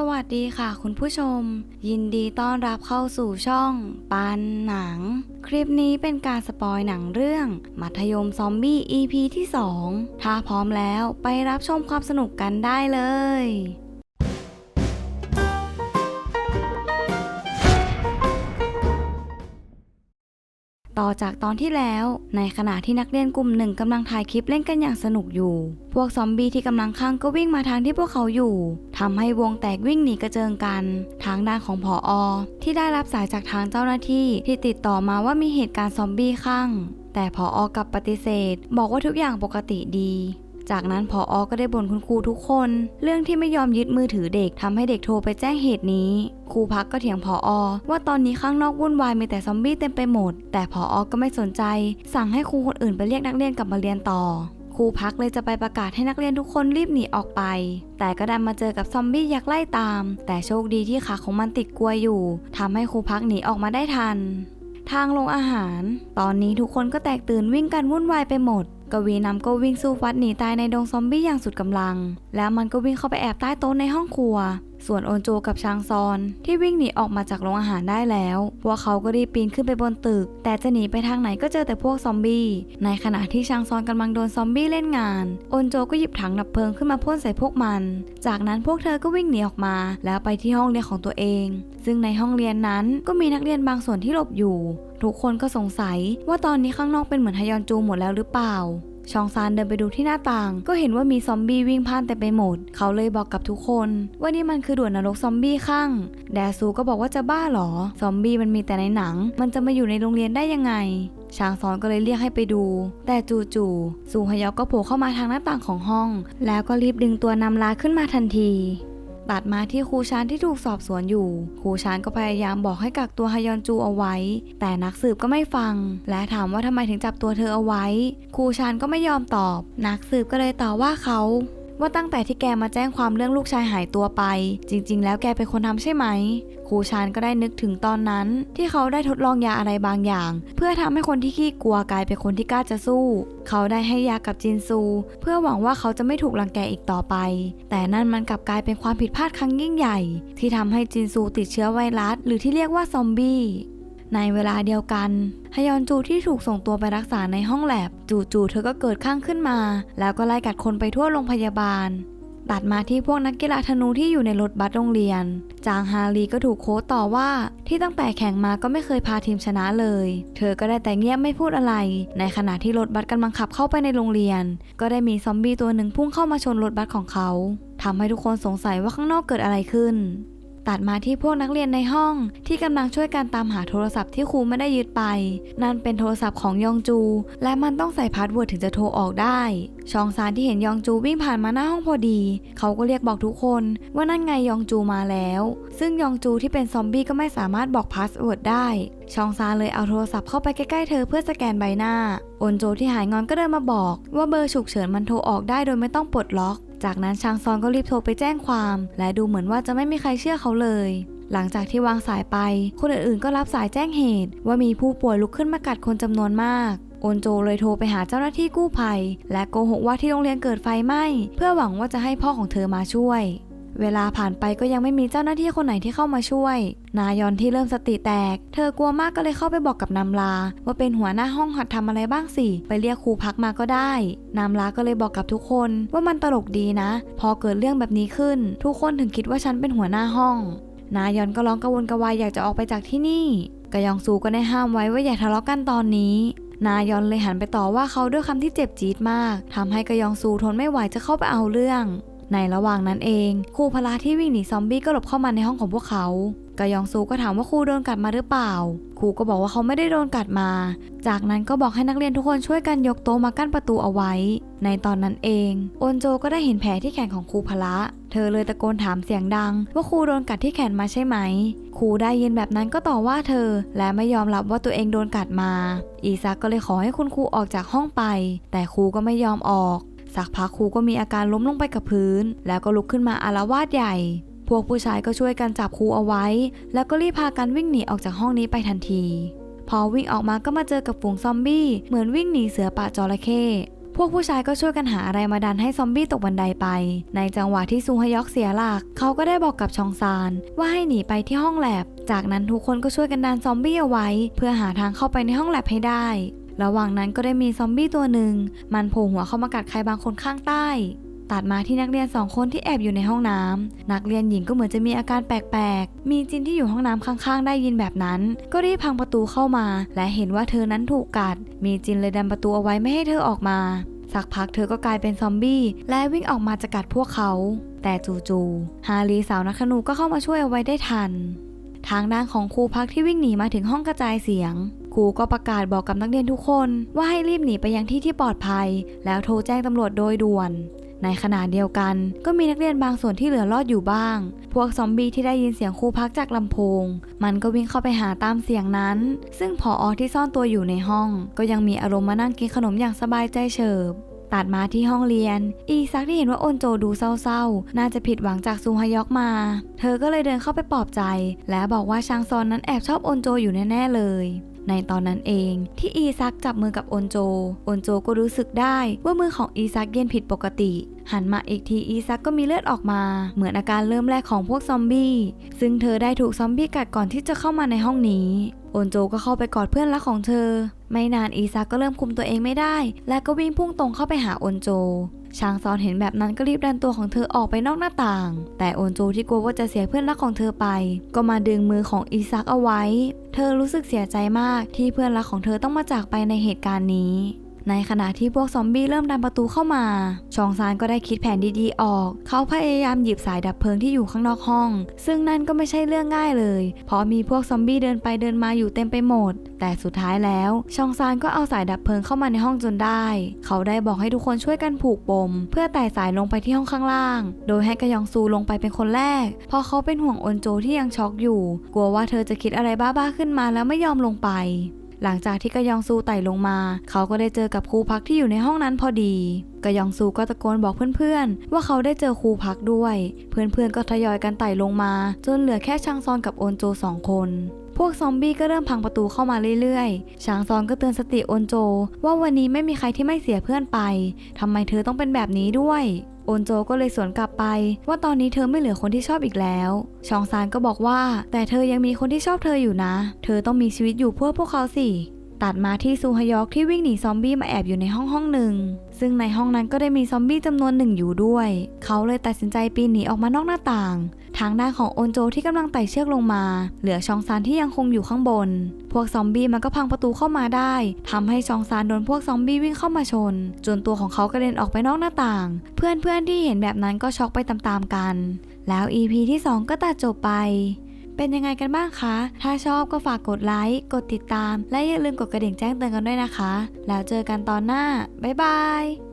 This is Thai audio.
สวัสดีค่ะคุณผู้ชม ยินดีต้อนรับเข้าสู่ช่องปันหนัง คลิปนี้เป็นการสปอยหนังเรื่อง มัธยมซอมบี้ EP ที่ 2 ถ้าพร้อมแล้วไปรับชมความสนุกกันได้เลย ต่อจากตอนที่แล้วในขณะที่นักเรียนกลุ่มหนึ่งกำลังถ่ายคลิปเล่นกันอย่างสนุกอยู่ พวกซอมบี้ที่กำลังข้างก็วิ่งมาทางที่พวกเขาอยู่ทำให้วงแตกวิ่งหนีกระเจิงกัน ทางด้านของผออที่ได้รับสายจากทางเจ้าหน้าที่ที่ติดต่อมาว่ามีเหตุการณ์ซอมบี้ข้างแต่ผออกลับปฏิเสธ บอกว่าทุกอย่างปกติดี จากนั้นผออก็ได้บ่นคุณครูทุกคน เรื่องที่ไม่ยอมยึดมือถือเด็กทำให้เด็กโทรไปแจ้งเหตุนี้ ครูพักก็เถียงผออว่าตอนนี้ข้างนอกวุ่นวายมีแต่ซอมบี้เต็มไปหมด แต่ผออก็ไม่สนใจ สั่งให้ครูคนอื่นไปเรียกนักเรียนกลับมาเรียนต่อครูพักเลยจะไปประกาศให้นักเรียนทุกคนรีบหนีออกไป แต่ก็ดันมาเจอกับซอมบี้ยักษ์ไล่ตาม แต่โชคดีที่ขาของมันติดกลวยอยู่ทำให้ครูพักหนีออกมาได้ทัน ทางลงอาหาร ตอนนี้ทุกคนก็แตกตื่นวิ่งกันวุ่นวายไปหมด กวีนำก็วิ่งสู้ฟัดหนีตายในดงซอมบี้อย่างสุดกำลัง แล้วมันก็วิ่งเข้าไปแอบใต้โต๊ะในห้องครัว ส่วนโอนโจกับชางซอน ที่วิ่งหนีออกมาจากโรงอาหารได้แล้ว พวกเขาก็รีบปีนขึ้นไปบนตึก แต่จะหนีไปทางไหนก็เจอแต่พวกซอมบี้ในขณะที่ชางซอนกำลังโดนซอมบี้เล่นงานโอนโจก็หยิบถังดับเพลิงขึ้นมาพ่นใส่พวกมัน จากนั้นพวกเธอก็วิ่งหนีออกมา แล้วไปที่ห้องเรียนของตัวเอง ซึ่งในห้องเรียนนั้นก็มีนักเรียนบางส่วนที่หลบอยู่ ทุกคนก็สงสัยว่าตอนนี้ข้างนอกเป็นเหมือนฮยอนจูหมดแล้วหรือเปล่า ชองซานเดินไปดูที่หน้าต่าง ก็เห็นว่ามีซอมบี้วิ่งผ่านแต่ไปหมด เขาเลยบอกกับทุกคน ว่านี่มันคือด่วนนรกซอมบี้ข้างแดซูก็บอกว่าจะบ้าเหรอ ซอมบี้มันมีแต่ในหนัง มันจะมาอยู่ในโรงเรียนได้ยังไงชางซอนก็เลยเรียกให้ไปดู แต่จู่ๆซูฮยอกก็โผล่เข้ามาทางหน้าต่างของห้อง แล้วก็รีบดึงตัวนำลาขึ้นมาทันที ตัดมาที่ครูชานที่ถูกสอบสวนอยู่ครูชานก็พยายามบอกให้กักตัวฮยอนจูเอาไว้ แต่นักสืบก็ไม่ฟัง และถามว่าทำไมถึงจับตัวเธอเอาไว้ครูชานก็ไม่ยอมตอบ นักสืบก็เลยต่อว่าเขา ว่าตั้งแต่ที่แกมาแจ้งความเรื่องลูกชายหายตัวไป จริง ๆ แล้วแกเป็นคนทำใช่ไหม ครูชานก็ได้นึกถึงตอนนั้น ที่เขาได้ทดลองยาอะไรบางอย่าง เพื่อทำให้คนที่ขี้กลัวกลายเป็นคนที่กล้าจะสู้ เขาได้ให้ยากับจินซู เพื่อหวังว่าเขาจะไม่ถูกรังแกอีกต่อไป แต่นั่นมันกลับกลายเป็นความผิดพลาดครั้งยิ่งใหญ่ ที่ทำให้จินซูติดเชื้อไวรัสหรือที่เรียกว่าซอมบี้ ในเวลาเดียวกันฮยอนจูที่ถูกส่งตัวไปรักษาในห้องแลบ จู่ๆเธอก็เกิดข้างขึ้นมา แล้วก็ไล่กัดคนไปทั่วโรงพยาบาล ตัดมาที่พวกนักกีฬาธนูที่อยู่ในรถบัสโรงเรียน จางฮารีก็ถูกโค้ชต่อว่า ที่ตั้งแต่แข่งมาก็ไม่เคยพาทีมชนะเลย เธอก็ได้แต่เงียบไม่พูดอะไร ในขณะที่รถบัสกำลังขับเข้าไปในโรงเรียน ก็ได้มีซอมบี้ตัวหนึ่งพุ่งเข้ามาชนรถบัสของเขาทำให้ทุกคนสงสัยว่าข้างนอกเกิดอะไรขึ้น ตัดมาที่พวกนักเรียนในห้อง ที่กำลังช่วยกันตามหาโทรศัพท์ที่ครูไม่ได้ยึดไป นั่นเป็นโทรศัพท์ของยองจู และมันต้องใส่พาสเวิร์ดถึงจะโทรออกได้ ชองซานที่เห็นยองจูวิ่งผ่านมาหน้าห้องพอดี เขาก็เรียกบอกทุกคนว่านั่นไงยองจูมาแล้ว ซึ่งยองจูที่เป็นซอมบี้ก็ไม่สามารถบอกพาสเวิร์ดได้ ชองซานเลยเอาโทรศัพท์เข้าไปใกล้ๆเธอเพื่อสแกนใบหน้าโอนโจที่หายงอนก็เดินมาบอก ว่าเบอร์ฉุกเฉินมันโทรออกได้โดยไม่ต้องปลดล็อก จากนั้นชางซอนก็รีบโทรไปแจ้งความ และดูเหมือนว่าจะไม่มีใครเชื่อเขาเลย หลังจากที่วางสายไป คนอื่นๆ ก็รับสายแจ้งเหตุ ว่ามีผู้ป่วยลุกขึ้นมากัดคนจำนวนมากโอนโจเลยโทรไปหาเจ้าหน้าที่กู้ภัย และโกหกว่าที่โรงเรียนเกิดไฟไหม้เพื่อหวังว่าจะให้พ่อของเธอมาช่วย เวลาผ่านไปก็ยังไม่มีเจ้าหน้าที่คนไหนที่เข้ามาช่วย นายอนที่เริ่มสติแตก เธอกลัวมากก็เลยเข้าไปบอกกับนำลา ว่าเป็นหัวหน้าห้องหัดทำอะไรบ้างสิ ไปเรียกครูพักมาก็ได้นำลาก็เลยบอกกับทุกคนว่ามันตลกดีนะ พอเกิดเรื่องแบบนี้ขึ้น ทุกคนถึงคิดว่าฉันเป็นหัวหน้าห้อง นายอนก็ร้องกระวนกระวายอยากจะออกไปจากที่นี่กยองซูก็ได้ห้ามไว้ว่าอย่าทะเลาะกันตอนนี้นายอนเลยหันไปต่อว่าเขาด้วยคำที่เจ็บจี๊ดมากทำให้กยองซูทนไม่ไหวจะเข้าไปเอาเรื่อง ในระหว่างนั้นเองครูพละที่วิ่งหนีซอมบี้ก็หลบเข้ามาในห้องของพวกเขากยองซูก็ถามว่าครูโดนกัดมาหรือเปล่า ครูก็บอกว่าเขาไม่ได้โดนกัดมา จากนั้นก็บอกให้นักเรียนทุกคนช่วยกันยกโต๊ะมากั้นประตูเอาไว้ ในตอนนั้นเองโอนโจก็ได้เห็นแผลที่แขนของครูพละ เธอเลยตะโกนถามเสียงดัง ว่าครูโดนกัดที่แขนมาใช่ไหม ครูได้ยินแบบนั้นก็ต่อว่าเธอ และไม่ยอมรับว่าตัวเองโดนกัดมา อีซักก็เลยขอให้คุณครูออกจากห้องไป แต่ครูก็ไม่ยอมออก สักพักครูก็มีอาการล้มลงไปกับพื้น แล้วก็ลุกขึ้นมาอาละวาดใหญ่ พวกผู้ชายก็ช่วยกันจับครูเอาไว้ แล้วก็รีบพากันวิ่งหนีออกจากห้องนี้ไปทันที พอวิ่งออกมาก็มาเจอกับฝูงซอมบี้เหมือนวิ่งหนีเสือป่าจระเข้พวกผู้ชายก็ช่วยกันหาอะไรมาดันให้ซอมบี้ตกบันไดไป ในจังหวะที่ซูฮยอกเสียหลัก เขาก็ได้บอกกับชองซาน ว่าให้หนีไปที่ห้องแลบ จากนั้นทุกคนก็ช่วยกันดันซอมบี้เอาไว้ เพื่อหาทางเข้าไปในห้องแลบให้ได้ ระหว่างนั้นก็ได้มีซอมบี้ตัวหนึ่ง มันโผล่หัวเข้ามากัดใครบางคนข้างใต้ตัดมาที่นักเรียนสองคนที่แอบอยู่ในห้องน้ำนักเรียนหญิงก็เหมือนจะมีอาการแปลกๆ มีจินที่อยู่ห้องน้ำข้างๆ ได้ยินแบบนั้น ก็รีบพังประตูเข้ามา และเห็นว่าเธอนั้นถูกกัด มีจินเลยดันประตูเอาไว้ไม่ให้เธอออกมา สักพักเธอก็กลายเป็นซอมบี้ และวิ่งออกมาจะกัดพวกเขา แต่จู่ๆฮารีสาวนักธนูก็เข้ามาช่วยเอาไว้ได้ทัน ทางด้านของครูพักที่วิ่งหนีมาถึงห้องกระจายเสียง ครูก็ประกาศบอกกับนักเรียนทุกคนว่าให้รีบหนีไปยังที่ที่ปลอดภัย แล้วโทรแจ้งตำรวจโดยด่วน ในขณะเดียวกัน ก็มีนักเรียนบางส่วนที่เหลือรอดอยู่บ้าง พวกซอมบี้ที่ได้ยินเสียงครูพักจากลำโพง มันก็วิ่งเข้าไปหาตามเสียงนั้น ซึ่งผออที่ซ่อนตัวอยู่ในห้อง ก็ยังมีอารมณ์มานั่งกินขนมอย่างสบายใจเฉิบตัดมาที่ห้องเรียน อีซักที่เห็นว่าโอนโจดูเศร้าๆ น่าจะผิดหวังจากซูฮยอกมา เธอก็เลยเดินเข้าไปปลอบใจ และบอกว่าชางซอนนั้นแอบชอบโอนโจอยู่แน่ๆเลย ในตอนนั้นเอง ที่อีซักจับมือกับโอนโจ โอนโจก็รู้สึกได้ว่ามือของอีซักเย็นผิดปกติ หันมาอีกทีอีซักก็มีเลือดออกมา เหมือนอาการเริ่มแรกของพวกซอมบี้ ซึ่งเธอได้ถูกซอมบี้กัดก่อนที่จะเข้ามาในห้องนี้ โอนโจก็เข้าไปกอดเพื่อนรักของเธอ ไม่นานอีซักก็เริ่มคุมตัวเองไม่ได้ และก็วิ่งพุ่งตรงเข้าไปหาโอนโจ ชางซอนเห็นแบบนั้นก็รีบดันตัวของเธอออกไปนอกหน้าต่าง แต่โอนโจที่กลัวว่าจะเสียเพื่อนรักของเธอไป ก็มาดึงมือของอีซักเอาไว้ เธอรู้สึกเสียใจมากที่เพื่อนรักของเธอต้องมาจากไปในเหตุการณ์นี้ ในขณะที่พวกซอมบี้เริ่มดันประตูเข้ามา ชองซานก็ได้คิดแผนดีๆออก เขาพยายามหยิบสายดับเพลิงที่อยู่ข้างนอกห้อง ซึ่งนั่นก็ไม่ใช่เรื่องง่ายเลย เพราะมีพวกซอมบี้เดินไปเดินมาอยู่เต็มไปหมด แต่สุดท้ายแล้ว ชองซานก็เอาสายดับเพลิงเข้ามาในห้องจนได้ เขาได้บอกให้ทุกคนช่วยกันผูกปม เพื่อไต่สายลงไปที่ห้องข้างล่าง โดยให้กยองซูลงไปเป็นคนแรก เพราะเขาเป็นห่วงอนโจที่ยังช็อกอยู่ กลัวว่าเธอจะคิดอะไรบ้าๆขึ้นมาแล้วไม่ยอมลงไป หลังจากที่กยองซูไต่ลงมา เขาก็ได้เจอกับครูพักที่อยู่ในห้องนั้นพอดีกยองซูก็ตะโกนบอกเพื่อนๆ ว่าเขาได้เจอครูพักด้วย เพื่อนๆก็ทยอยกันไต่ลงมา จนเหลือแค่ชางซอนกับโอนโจสองคน พวกซอมบี้ก็เริ่มพังประตูเข้ามาเรื่อยๆ ชางซอนก็เตือนสติโอนโจ ว่าวันนี้ไม่มีใครที่ไม่เสียเพื่อนไปทำไมเธอต้องเป็นแบบนี้ด้วย โอนโจก็เลยสวนกลับไป ว่าตอนนี้เธอไม่เหลือคนที่ชอบอีกแล้ว ชองซานก็บอกว่า แต่เธอยังมีคนที่ชอบเธออยู่นะ เธอต้องมีชีวิตอยู่เพื่อพวกเขาสิ ตัดมาที่ซูฮยอกที่วิ่งหนีซอมบี้มาแอบอยู่ในห้องห้องหนึ่ง ซึ่งในห้องนั้นก็ได้มีซอมบี้จำนวนหนึ่งอยู่ด้วย เขาเลยตัดสินใจปีนหนีออกมานอกหน้าต่าง ทางด้านของโอนโจที่กำลังไต่เชือกลงมา เหลือชองซานที่ยังคงอยู่ข้างบน พวกซอมบี้มันก็พังประตูเข้ามาได้ทำให้ชองซานโดนพวกซอมบี้วิ่งเข้ามาชน จนตัวของเขากระเด็นออกไปนอกหน้าต่าง เพื่อนๆที่เห็นแบบนั้นก็ช็อกไปตามๆกัน แล้ว EP ที่ 2 ก็ตัดจบไป เป็นยังไงกันบ้างคะ ถ้าชอบก็ฝากกดไลค์ กดติดตาม และอย่าลืมกดกระดิ่งแจ้งเตือนกันด้วยนะคะ แล้วเจอกันตอนหน้า บ๊ายบาย